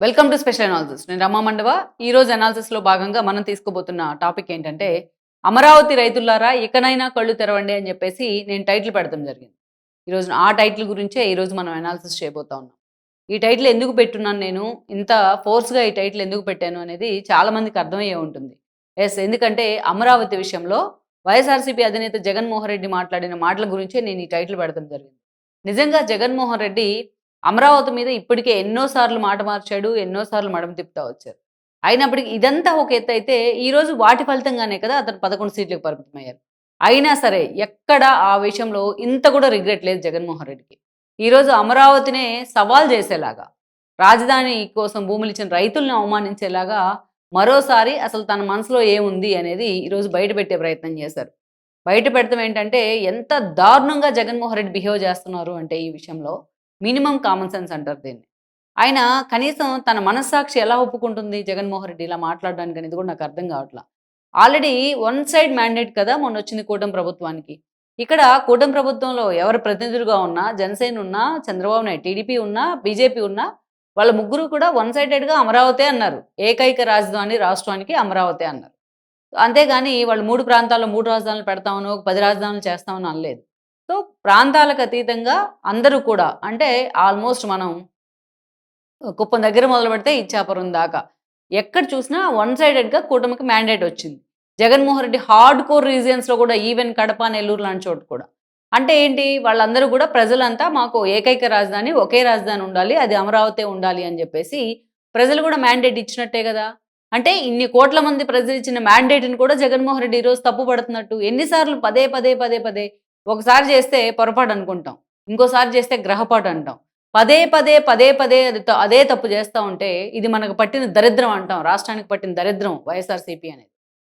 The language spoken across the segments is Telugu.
వెల్కమ్ టు స్పెషల్ అనాలిసిస్ నేను రమా మండవ. ఈ రోజు అనాలిసిస్లో భాగంగా మనం తీసుకోబోతున్న టాపిక్ ఏంటంటే అమరావతి రైతులారా ఇకనైనా కళ్ళు తెరవండి అని చెప్పేసి నేను టైటిల్ పెడతాం జరిగింది. ఈరోజు ఆ టైటిల్ గురించే ఈరోజు మనం అనాలిసిస్ చేయబోతా ఉన్నాం. ఈ టైటిల్ ఎందుకు పెట్టున్నాను నేను? ఇంత ఫోర్స్గా ఈ టైటిల్ ఎందుకు పెట్టాను అనేది చాలా మందికి అర్థమయ్యే ఉంటుంది. ఎస్ ఎందుకంటే అమరావతి విషయంలో వైఎస్ఆర్సీపీ అధినేత జగన్మోహన్ రెడ్డి మాట్లాడిన మాటల గురించే నేను ఈ టైటిల్ పెడతాం జరిగింది. నిజంగా జగన్మోహన్ రెడ్డి అమరావతి మీద ఇప్పటికే ఎన్నోసార్లు మాట మార్చాడు ఎన్నోసార్లు మడమ తిప్పుతా వచ్చారు. అయినప్పటికీ ఇదంతా ఒక ఎత్తు అయితే ఈరోజు వాటి ఫలితంగానే కదా అతను పదకొండు సీట్లకు పరిమితమయ్యారు. అయినా సరే ఎక్కడ ఆ విషయంలో ఇంత కూడా రిగ్రెట్ లేదు జగన్మోహన్ రెడ్డికి. ఈరోజు అమరావతినే సవాల్ చేసేలాగా రాజధాని కోసం భూములు ఇచ్చిన రైతులను అవమానించేలాగా మరోసారి అసలు తన మనసులో ఏముంది అనేది ఈరోజు బయట పెట్టే ప్రయత్నం చేశారు. బయట పెడతాం ఏంటంటే ఎంత దారుణంగా జగన్మోహన్ రెడ్డి బిహేవ్ చేస్తున్నారు అంటే ఈ విషయంలో మినిమం కామన్ సెన్స్ అంటారు దీన్ని. ఆయన కనీసం తన మనస్సాక్షి ఎలా ఒప్పుకుంటుంది జగన్మోహన్ రెడ్డి ఇలా మాట్లాడడానికి అనేది కూడా నాకు అర్థం కావట్లా. ఆల్రెడీ వన్ సైడ్ మ్యాండేట్ కదా మొన్న వచ్చింది కూటమి ప్రభుత్వానికి. ఇక్కడ కూటమి ప్రభుత్వంలో ఎవరు ప్రతినిధులుగా ఉన్నా జనసేన ఉన్నా చంద్రబాబు నాయుడు టీడీపీ ఉన్నా బీజేపీ ఉన్నా వాళ్ళ ముగ్గురు కూడా వన్ సైడెడ్గా అమరావతి అన్నారు. ఏకైక రాజధాని రాష్ట్రానికి అమరావతి అన్నారు. అంతేగాని వాళ్ళు మూడు ప్రాంతాల్లో మూడు రాజధానులు పెడతామనో పది రాజధానులు చేస్తామని అనలేదు. సో ప్రాంతాలకు అతీతంగా అందరూ కూడా అంటే ఆల్మోస్ట్ మనం కుప్పం దగ్గర మొదలు పెడితే ఇచ్చాపురం దాకా. ఎక్కడ చూసినా వన్ సైడెడ్గా కూటమికి మ్యాండేట్ వచ్చింది. జగన్మోహన్ రెడ్డి హార్డ్ కోర్ రీజియన్స్లో కూడా ఈవెన్ కడప నెల్లూరు లాంటి చోటు కూడా. అంటే ఏంటి? వాళ్ళందరూ కూడా ప్రజలంతా మాకు ఏకైక రాజధాని ఒకే రాజధాని ఉండాలి అది అమరావతి ఉండాలి అని చెప్పేసి ప్రజలు కూడా మ్యాండేట్ ఇచ్చినట్టే కదా. అంటే ఇన్ని కోట్ల మంది ప్రజలు ఇచ్చిన మ్యాండేట్ని కూడా జగన్మోహన్ రెడ్డి ఈరోజు తప్పు పడుతున్నట్టు ఎన్నిసార్లు పదే పదే పదే పదే ఒకసారి చేస్తే పొరపాటు అనుకుంటాం ఇంకోసారి చేస్తే గ్రహపాటు అంటాం. పదే పదే పదే పదే అది అదే తప్పు చేస్తూ ఉంటే ఇది మనకు పట్టిన దరిద్రం అంటాం రాష్ట్రానికి పట్టిన దరిద్రం వైఎస్ఆర్సీపీ అనేది.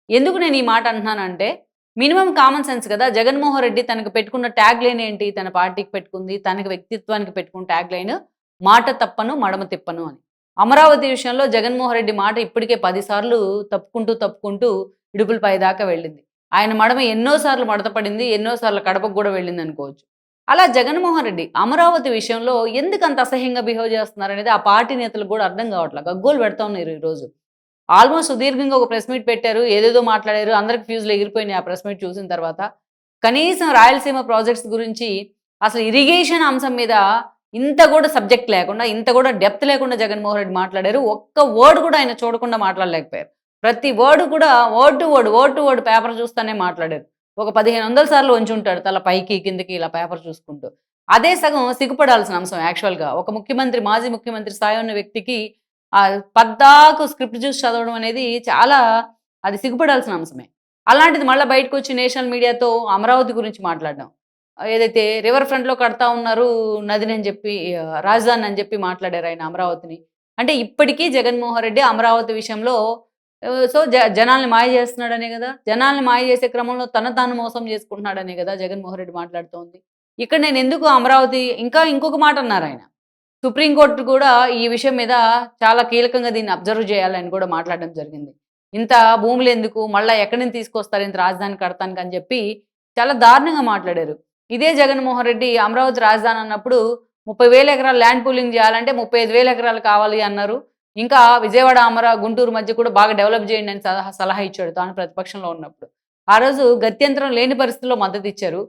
ఎందుకు నేను ఈ మాట అంటున్నానంటే మినిమం కామన్ సెన్స్ కదా జగన్మోహన్ రెడ్డి తనకు పెట్టుకున్న ట్యాగ్ లైన్ ఏంటి? తన పార్టీకి పెట్టుకుంది తనకి వ్యక్తిత్వానికి పెట్టుకున్న ట్యాగ్ లైన్ మాట తప్పను మడమ తిప్పను అని. అమరావతి విషయంలో జగన్మోహన్ రెడ్డి మాట ఇప్పటికే పదిసార్లు తప్పుకుంటూ తప్పుకుంటూ ఇడుపులపై దాకా వెళ్ళింది. ఆయన మడమ ఎన్నోసార్లు మడత పడింది ఎన్నోసార్లు కడపకు కూడా వెళ్ళింది అనుకోవచ్చు. అలా జగన్మోహన్ రెడ్డి అమరావతి విషయంలో ఎందుకు అంత అసహ్యంగా బిహేవ్ చేస్తున్నారు అనేది ఆ పార్టీ నేతలకు కూడా అర్థం కావట్లేదు గగ్గోలు పెడతా ఉన్నారు ఈరోజు ఆల్మోస్ట్ సుదీర్ఘంగా ఒక ప్రెస్ మీట్ పెట్టారు ఏదేదో మాట్లాడారు అందరికి ఫ్యూజ్లు ఎగిరిపోయినాయి ఆ ప్రెస్ మీట్ చూసిన తర్వాత. కనీసం రాయలసీమ ప్రాజెక్ట్స్ గురించి అసలు ఇరిగేషన్ అంశం మీద ఇంత కూడా సబ్జెక్ట్ లేకుండా ఇంత కూడా డెప్త్ లేకుండా జగన్మోహన్ రెడ్డి మాట్లాడారు ఒక్క వర్డ్ కూడా ఆయన చూడకుండా మాట్లాడలేకపోయారు. ప్రతి వర్డ్ కూడా word to word word to word paper చూస్తానే మాట్లాడారు. ఒక పదిహేను వందల సార్లు ఉంచి ఉంటాడు తల పైకి కిందకి ఇలా పేపర్ చూసుకుంటూ. అదే సగం సిగ్గుపడాల్సిన అంశం యాక్చువల్గా ఒక ముఖ్యమంత్రి మాజీ ముఖ్యమంత్రి స్థాయి ఉన్న వ్యక్తికి ఆ పద్దాకు స్క్రిప్ట్ చూసి చదవడం అనేది చాలా అది సిగ్గుపడాల్సిన అంశమే. అలాంటిది మళ్ళీ బయటకు వచ్చి నేషనల్ మీడియాతో అమరావతి గురించి మాట్లాడడం. ఏదైతే రివర్ ఫ్రంట్లో కడతా ఉన్నారు నదిని అని చెప్పి రాజధాని అని చెప్పి మాట్లాడారు ఆయన అమరావతిని. అంటే ఇప్పటికీ జగన్మోహన్ రెడ్డి అమరావతి విషయంలో సో జ జనాల్ని మాయ చేస్తున్నాడనే కదా? జనాల్ని మాయ చేసే క్రమంలో తన తాను మోసం చేసుకుంటున్నాడనే కదా జగన్మోహన్ రెడ్డి మాట్లాడుతోంది. ఇక్కడ నేను ఎందుకు అమరావతి ఇంకా ఇంకొక మాట అన్నారు ఆయన. సుప్రీంకోర్టు కూడా ఈ విషయం మీద చాలా కీలకంగా దీన్ని అబ్జర్వ్ చేయాలని కూడా మాట్లాడడం జరిగింది. ఇంత భూములు ఎందుకు మళ్ళీ ఎక్కడి నుంచి తీసుకొస్తారు ఇంత రాజధాని కడతానికి అని చెప్పి చాలా దారుణంగా మాట్లాడారు. ఇదే జగన్మోహన్ రెడ్డి అమరావతి రాజధాని అన్నప్పుడు ముప్పై వేల ఎకరాలు ల్యాండ్ పూలింగ్ చేయాలంటే ముప్పై ఐదు వేల ఎకరాలు కావాలి అన్నారు. ఇంకా విజయవాడ అమరా గుంటూరు మధ్య కూడా బాగా డెవలప్ చేయండి అని సలహా సలహా ఇచ్చాడు తాను ప్రతిపక్షంలో ఉన్నప్పుడు. ఆ రోజు గత్యంతరం లేని పరిస్థితుల్లో మద్దతు ఇచ్చారు.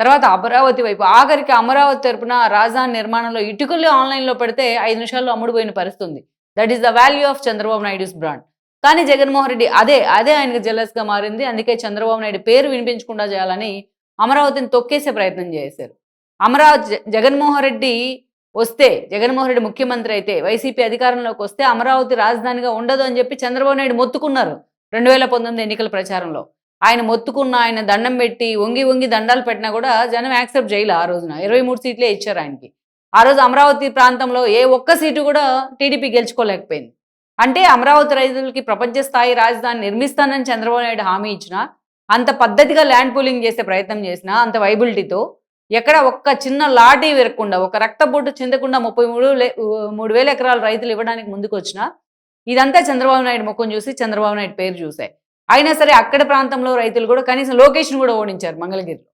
తర్వాత అమరావతి వైపు ఆఖరికి అమరావతి తరపున రాజధాని నిర్మాణంలో ఇటుకలు ఆన్లైన్లో పెడితే ఐదు నిమిషాల్లో అమ్ముడుపోయిన పరిస్థితి ఉంది that is the value of Chandrababu Naidu's brand కానీ జగన్మోహన్ రెడ్డి అదే అదే ఆయనకు జెలస్గా మారింది. అందుకే చంద్రబాబు నాయుడు పేరు వినిపించకుండా చేయాలని అమరావతిని తొక్కేసే ప్రయత్నం చేశారు. అమరావతి జగన్మోహన్ రెడ్డి వస్తే జగన్మోహన్ రెడ్డి ముఖ్యమంత్రి అయితే వైసీపీ అధికారంలోకి వస్తే అమరావతి రాజధానిగా ఉండదు అని చెప్పి చంద్రబాబు నాయుడు మొత్తుకున్నారు రెండు వేల పంతొమ్మిది ఎన్నికల ప్రచారంలో. ఆయన మొత్తుకున్న ఆయన దండం పెట్టి వంగి వంగి దండాలు పెట్టినా కూడా జనం యాక్సెప్ట్ చేయలే ఆ రోజున. ఇరవై మూడు సీట్లే ఇచ్చారు ఆయనకి. ఆ రోజు అమరావతి ప్రాంతంలో ఏ ఒక్క సీటు కూడా టీడీపీ గెలుచుకోలేకపోయింది. అంటే అమరావతి రైతులకి ప్రపంచ స్థాయి రాజధాని నిర్మిస్తానని చంద్రబాబు నాయుడు హామీ ఇచ్చినా అంత పద్ధతిగా ల్యాండ్ పూలింగ్ చేసే ప్రయత్నం చేసినా అంత వైబిలిటీతో ఎక్కడ ఒక్క చిన్న లాఠీ విరక్కుండా ఒక రక్తపోటు చెందకుండా ముప్పై మూడు మూడు వేల ఎకరాల రైతులు ఇవ్వడానికి ముందుకు వచ్చినా ఇదంతా చంద్రబాబు నాయుడు ముఖం చూసి చంద్రబాబు నాయుడు పేరు చూసాయి అయినా సరే అక్కడ ప్రాంతంలో రైతులు కూడా కనీసం లొకేషన్ కూడా ఓడించారు మంగళగిరిలో.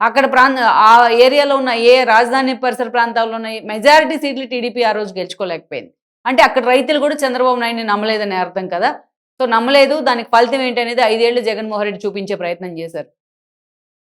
అక్కడ ప్రాంత ఆ ఏరియాలో ఉన్న ఏ రాజధాని పరిసర ప్రాంతాల్లో ఉన్న మెజారిటీ సీట్లు టీడీపీ ఆ రోజు గెలుచుకోలేకపోయింది. అంటే అక్కడ రైతులు కూడా చంద్రబాబు నాయుడిని నమ్మలేదని అర్థం కదా? సో నమ్మలేదు దానికి ఫలితం ఏంటనేది ఐదేళ్ళు జగన్మోహన్ రెడ్డి చూపించే ప్రయత్నం చేశారు.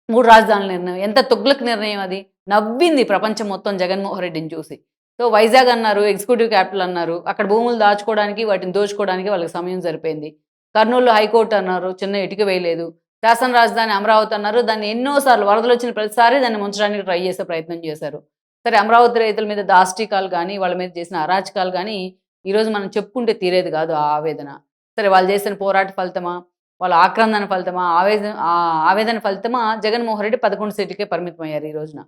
మూడు రాజధానుల నిర్ణయం. ఎంత తొగ్లకు నిర్ణయం అది? నవ్వింది ప్రపంచం మొత్తం జగన్మోహన్ రెడ్డిని చూసి. సో వైజాగ్ అన్నారు ఎగ్జిక్యూటివ్ క్యాపిటల్ అన్నారు. అక్కడ భూములు దాచుకోవడానికి వాటిని దోచుకోవడానికి వాళ్ళకి సమయం సరిపోయింది. కర్నూలు హైకోర్టు అన్నారు చిన్న ఇటుక వేయలేదు. శాసన రాజధాని అమరావతి అన్నారు దాన్ని ఎన్నోసార్లు వరదలు వచ్చిన ప్రతిసారి దాన్ని ముంచడానికి ట్రై చేసే ప్రయత్నం చేశారు. సరే అమరావతి రైతుల మీద దాష్టికాలు కానీ వాళ్ళ మీద చేసిన అరాచకాలు కానీ ఈరోజు మనం చెప్పుకుంటే తీరేది కాదు ఆ ఆవేదన. సరే వాళ్ళు చేసిన పోరాట ఫలితమా? వాళ్ళ ఆక్రందన ఫలితమా ఆవేదన ఆ ఆవేదన ఫలితమా జగన్మోహన్ రెడ్డి పదకొండు సీట్లకే పరిమితం అయ్యారు ఈ రోజున.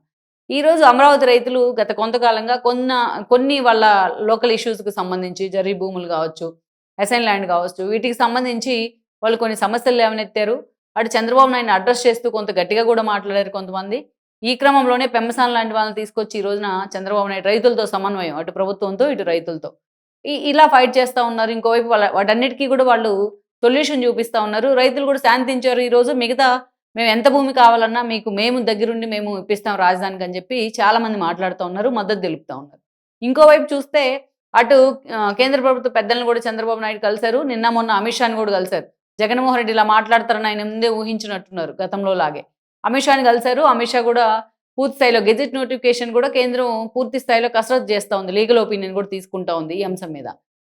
ఈ రోజు అమరావతి రైతులు గత కొంతకాలంగా కొన్న కొన్ని వాళ్ళ లోకల్ ఇష్యూస్కి సంబంధించి జరీ భూములు కావచ్చు అసైన్ ల్యాండ్ కావచ్చు వీటికి సంబంధించి వాళ్ళు కొన్ని సమస్యలు లేవనెత్తారు. అటు చంద్రబాబు నాయుడు అడ్రస్ చేస్తూ కొంత గట్టిగా కూడా మాట్లాడారు కొంతమంది. ఈ క్రమంలోనే పెంపసాన్ లాంటి వాళ్ళని తీసుకొచ్చి ఈ రోజున చంద్రబాబు నాయుడు రైతులతో సమన్వయం అటు ప్రభుత్వంతో ఇటు రైతులతో. ఇలా ఫైట్ చేస్తూ ఉన్నారు. ఇంకోవైపు వాళ్ళ వాటన్నిటికీ కూడా వాళ్ళు సొల్యూషన్ చూపిస్తూ ఉన్నారు. రైతులు కూడా శాంతించారు ఈ రోజు. మిగతా మేము ఎంత భూమి కావాలన్నా మీకు మేము దగ్గరుండి మేము ఇప్పిస్తాం రాజధానికి అని చెప్పి చాలా మంది మాట్లాడుతూ ఉన్నారు మద్దతు తెలుపుతూ ఉన్నారు. ఇంకోవైపు చూస్తే అటు కేంద్ర ప్రభుత్వ పెద్దలను కూడా చంద్రబాబు నాయుడు కలిశారు. నిన్న మొన్న అమిత్ షాని కూడా కలిశారు. జగన్మోహన్ రెడ్డి ఇలా మాట్లాడతారని ఆయన ముందే ఊహించినట్టున్నారు గతంలో లాగే. అమిత్ షాని కలిశారు. అమిత్ షా కూడా పూర్తి స్థాయిలో గెజిట్ నోటిఫికేషన్ కూడా కేంద్రం పూర్తి స్థాయిలో కసరత్తు చేస్తూ ఉంది. లీగల్ ఒపీనియన్ కూడా తీసుకుంటా ఉంది ఈ అంశం మీద.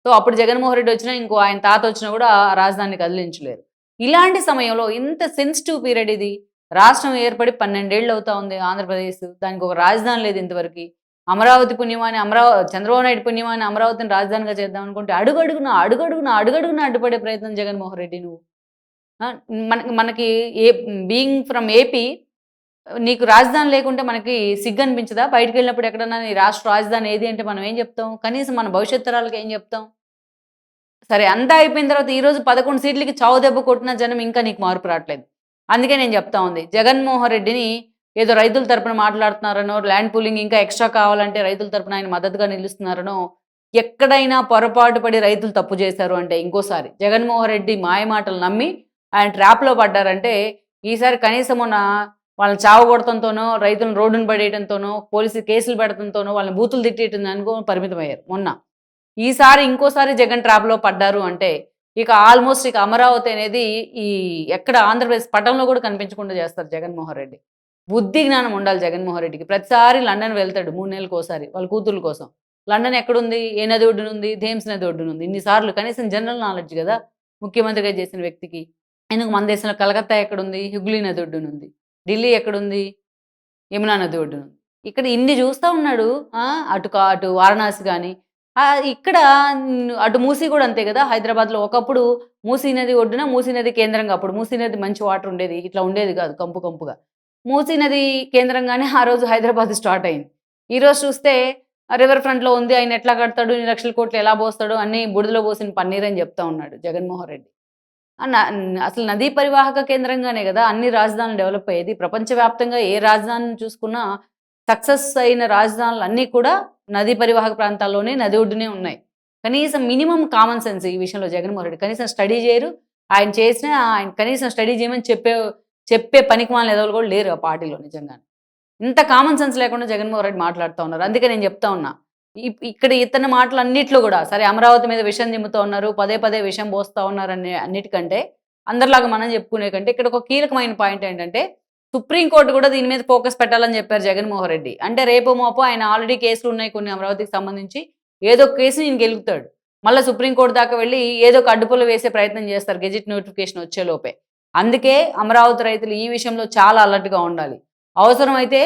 సో అప్పుడు జగన్మోహన్ రెడ్డి వచ్చినా ఇంకో ఆయన తాత వచ్చినా కూడా ఆ రాజధానిని కదిలించలేరు. ఇలాంటి సమయంలో ఇంత సెన్సిటివ్ పీరియడ్ ఇది. రాష్ట్రం ఏర్పడి పన్నెండేళ్ళు అవుతా ఉంది ఆంధ్రప్రదేశ్. దానికి ఒక రాజధాని లేదు ఇంతవరకు. అమరావతి పుణ్యమాని అమరావతి చంద్రబాబు నాయుడు పుణ్యమాని అమరావతిని రాజధానిగా చేద్దాం అనుకుంటే అడుగడుగున అడుగడుగున అడుగడుగున అడ్డుపడే ప్రయత్నం జగన్మోహన్ రెడ్డి నువ్వు. మనకి మనకి ఏ బీయింగ్ ఫ్రమ్ ఏపీ నీకు రాజధాని లేకుంటే మనకి సిగ్గు అనిపించదా బయటకు వెళ్ళినప్పుడు ఎక్కడన్నా నీ రాష్ట్ర రాజధాని ఏది అంటే మనం ఏం చెప్తాం? కనీసం మన భవిష్యత్ తరాలకు ఏం చెప్తాం? సరే అంతా అయిపోయిన తర్వాత ఈరోజు పదకొండు సీట్లకి చావు దెబ్బ కొట్టిన జనం ఇంకా నీకు మార్పు రావట్లేదు. అందుకే నేను చెప్తా ఉంది. జగన్మోహన్ రెడ్డిని ఏదో రైతుల తరపున మాట్లాడుతున్నారనో ల్యాండ్ పూలింగ్ ఇంకా ఎక్స్ట్రా కావాలంటే రైతుల తరపున ఆయన మద్దతుగా నిలుస్తున్నారనో ఎక్కడైనా పొరపాటు పడి రైతులు తప్పు చేశారు అంటే ఇంకోసారి జగన్మోహన్ రెడ్డి మాయ మాటలు నమ్మి ఆయన ట్రాప్లో పడ్డారంటే ఈసారి కనీసం వాళ్ళని చావగొడటంతోనో రైతులను రోడ్డును పడేయడంతోనో పోలీసులు కేసులు పెడతంతోనో వాళ్ళని బూతులు తిట్టేయటం దానికో పరిమితమయ్యారు మొన్న. ఈసారి ఇంకోసారి జగన్ ట్రాప్లో పడ్డారు అంటే ఇక ఆల్మోస్ట్ ఇక అమరావతి అనేది ఈ ఎక్కడ ఆంధ్రప్రదేశ్ పట్టణంలో కూడా కనిపించకుండా చేస్తారు జగన్మోహన్ రెడ్డి. బుద్ధి జ్ఞానం ఉండాలి జగన్మోహన్ రెడ్డికి. ప్రతిసారి లండన్ వెళ్తాడు మూడు నెలలకు ఒకసారి వాళ్ళ కూతుర్ల కోసం. లండన్ ఎక్కడుంది? ఏ నది ఒడ్డునుంది? థేమ్స్ నది ఒడ్డునుంది? ఇన్నిసార్లు కనీసం జనరల్ నాలెడ్జ్ కదా ముఖ్యమంత్రిగా చేసిన వ్యక్తికి. ఎందుకు మన దేశంలో కలకత్తా ఎక్కడుంది? హుగ్లీ నది ఒడ్డునుంది. ఢిల్లీ ఎక్కడుంది? యమునా నది ఒడ్డున ఇక్కడ ఇన్ని చూస్తూ ఉన్నాడు. ఆ, అటు అటు వారణాసి కానీ ఇక్కడ అటు మూసీ కూడా అంతే కదా? హైదరాబాద్లో ఒకప్పుడు మూసీ నది ఒడ్డున మూసీ నది కేంద్రంగా అప్పుడు మూసీ నది మంచి వాటర్ ఉండేది. ఇట్లా ఉండేది కాదు కంపు కంపుగా. మూసీ నది కేంద్రంగానే ఆ రోజు హైదరాబాద్ స్టార్ట్ అయింది. ఈ రోజు చూస్తే రివర్ ఫ్రంట్లో ఉంది. ఆయన ఎట్లా కడతాడు? ఇన్ని లక్షల కోట్లు ఎలా పోస్తాడు? అన్ని బుడిదలో పోసిన పన్నీర్ అని చెప్తా ఉన్నాడు జగన్మోహన్ రెడ్డి. అసలు నదీ పరివాహక కేంద్రంగానే కదా అన్ని రాజధానులు డెవలప్ అయ్యేది. ప్రపంచవ్యాప్తంగా ఏ రాజధానిని చూసుకున్నా సక్సెస్ అయిన రాజధానులు అన్నీ కూడా నదీ పరివాహక ప్రాంతాల్లోనే నది ఒడ్డునే ఉన్నాయి. కనీసం మినిమం కామన్ సెన్స్ ఈ విషయంలో జగన్మోహన్ రెడ్డి. కనీసం స్టడీ చేయరు. ఆయన చేసిన ఆయన కనీసం స్టడీ చేయమని చెప్పే చెప్పే పనికి వాళ్ళ ఎదవలు కూడా లేరు ఆ పార్టీలో నిజంగా ఇంత కామన్ సెన్స్ లేకుండా జగన్మోహన్ రెడ్డి మాట్లాడుతూ ఉన్నారు. అందుకే నేను చెప్తా ఉన్నా. ఇక్కడ ఇతని మాటలు అన్నిట్లో కూడా సరే అమరావతి మీద విషయం చిమ్ముతూ ఉన్నారు పదే పదే విషయం పోస్తూ ఉన్నారు అనే అన్నిటికంటే అందరిలాగా మనం చెప్పుకునే కంటే ఇక్కడ ఒక కీలకమైన పాయింట్ ఏంటంటే సుప్రీంకోర్టు కూడా దీని మీద ఫోకస్ పెట్టాలని చెప్పారు జగన్మోహన్ రెడ్డి. అంటే రేపు మోపో ఆయన ఆల్రెడీ కేసులు ఉన్నాయి కొన్ని అమరావతికి సంబంధించి ఏదో ఒక కేసు నేను గెలుగుతాడు. మళ్ళీ సుప్రీంకోర్టు దాకా వెళ్ళి ఏదో ఒక అడ్డుపులు వేసే ప్రయత్నం చేస్తారు గెజిట్ నోటిఫికేషన్ వచ్చే లోపే. అందుకే అమరావతి రైతులు ఈ విషయంలో చాలా అలర్ట్గా ఉండాలి. అవసరమైతే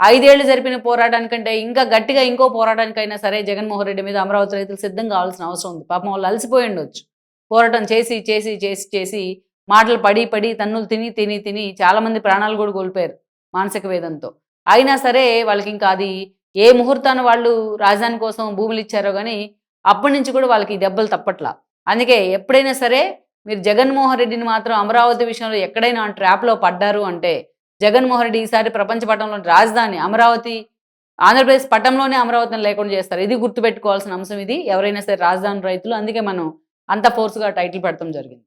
ఐదేళ్ళు జరిపిన పోరాటానికంటే ఇంకా గట్టిగా ఇంకో పోరాటానికైనా సరే జగన్మోహన్ రెడ్డి మీద అమరావతి రైతులు సిద్ధం కావాల్సిన అవసరం ఉంది. పాపం వాళ్ళు అలసిపోయి ఉండొచ్చు. పోరాటం చేసి చేసి చేసి చేసి మాటలు పడి పడి తన్నులు తిని తిని తిని చాలామంది ప్రాణాలు కూడా కోల్పోయారు మానసిక వేదంతో. అయినా సరే వాళ్ళకి ఇంకా అది ఏ ముహూర్తాన వాళ్ళు రాజధాని కోసం భూములు ఇచ్చారో కానీ అప్పటి నుంచి కూడా వాళ్ళకి దెబ్బలు తప్పట్లా. అందుకే ఎప్పుడైనా సరే మీరు జగన్మోహన్ రెడ్డిని మాత్రం అమరావతి విషయంలో ఎక్కడైనా ట్రాప్లో పడ్డారు అంటే జగన్మోహన్ రెడ్డి ఈసారి ప్రపంచ పటంలో రాజధాని అమరావతి ఆంధ్రప్రదేశ్ పట్టంలోనే అమరావతిని లేకుండా చేస్తారు. ఇది గుర్తుపెట్టుకోవాల్సిన అంశం ఇది. ఎవరైనా సరే రాజధాని రైతులు అందుకే మనం అంత ఫోర్స్గా టైటిల్ పెడతాం జరిగింది.